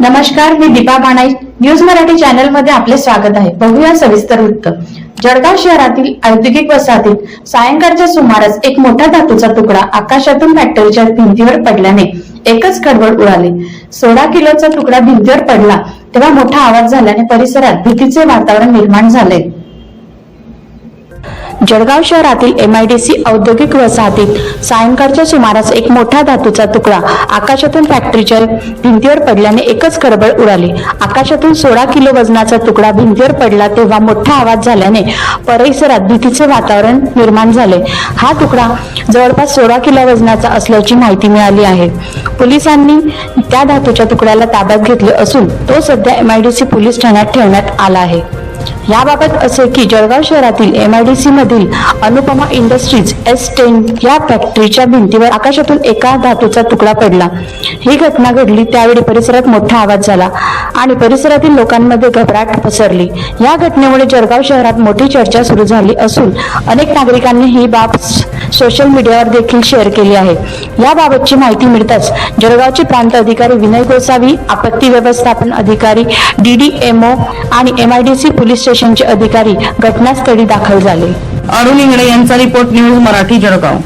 नमस्कार मी दीपा बाणाई. न्यूज मराठी चॅनलमध्ये आपले स्वागत आहे. बघूया सविस्तर वृत्त. जळगाव शहरातील औद्योगिक वसाहतीत सायंकाळच्या सुमारास एक मोठा धातूचा तुकडा आकाशातून फॅक्टरीच्या भिंतीवर पडल्याने एकच खडबड उडाली. सोळा किलोचा तुकडा भिंतीवर पडला तेव्हा मोठा आवाज झाल्याने परिसरात भीतीचे वातावरण निर्माण झाले. जळगाव शहरातील एमआयडीसी औद्योगिक वसाहतीत सायंकाळच्या सुमारास एक मोठा धातूचा तुकडा आकाशातून फॅक्टरीच्या भिंतीवर पडल्याने एकच खडबळ उडाली. आकाशातून सोळा किलो वजनाचा तुकडा भिंतीवर पडला तेव्हा मोठा आवाज झाल्याने परिसरात भीतीचे वातावरण निर्माण झाले. हा तुकडा जवळपास सोळा किलो वजनाचा असल्याची माहिती मिळाली आहे. पोलिसांनी त्या धातूच्या तुकड्याला ताब्यात घेतले असून तो सध्या एमआयडीसी पोलीस ठाण्यात ठेवण्यात आला आहे. याबाबत असे की जळगाव शहरातील एम आय डी सी मधील अनुपमा इंडस्ट्रीज एस टेन या फॅक्टरीच्या भिंतीवर आकाशातून एका धातूचा तुकडा पडला. ही घटना घडली त्यावेळी परिसरात मोठा आवाज झाला. आणि परिसरातील लोकांमध्ये घबराट पसरली. या घटनेमुळे जळगाव शहरात मोठी चर्चा सुरू झाली असून अनेक नागरिकांनी ही बाब सोशल मीडियावर देखील शेअर केली आहे. याबाबतची माहिती मिळताच जळगावचे प्रांत अधिकारी विनय गोसावी आपत्ती व्यवस्थापन अधिकारी डीडीएमओ आणि M I D C police स्टेशनचे अधिकारी घटनास्थळी दाखल झाले. अरुण इंगळे यांचा रिपोर्ट न्यूज मराठी जळगाव.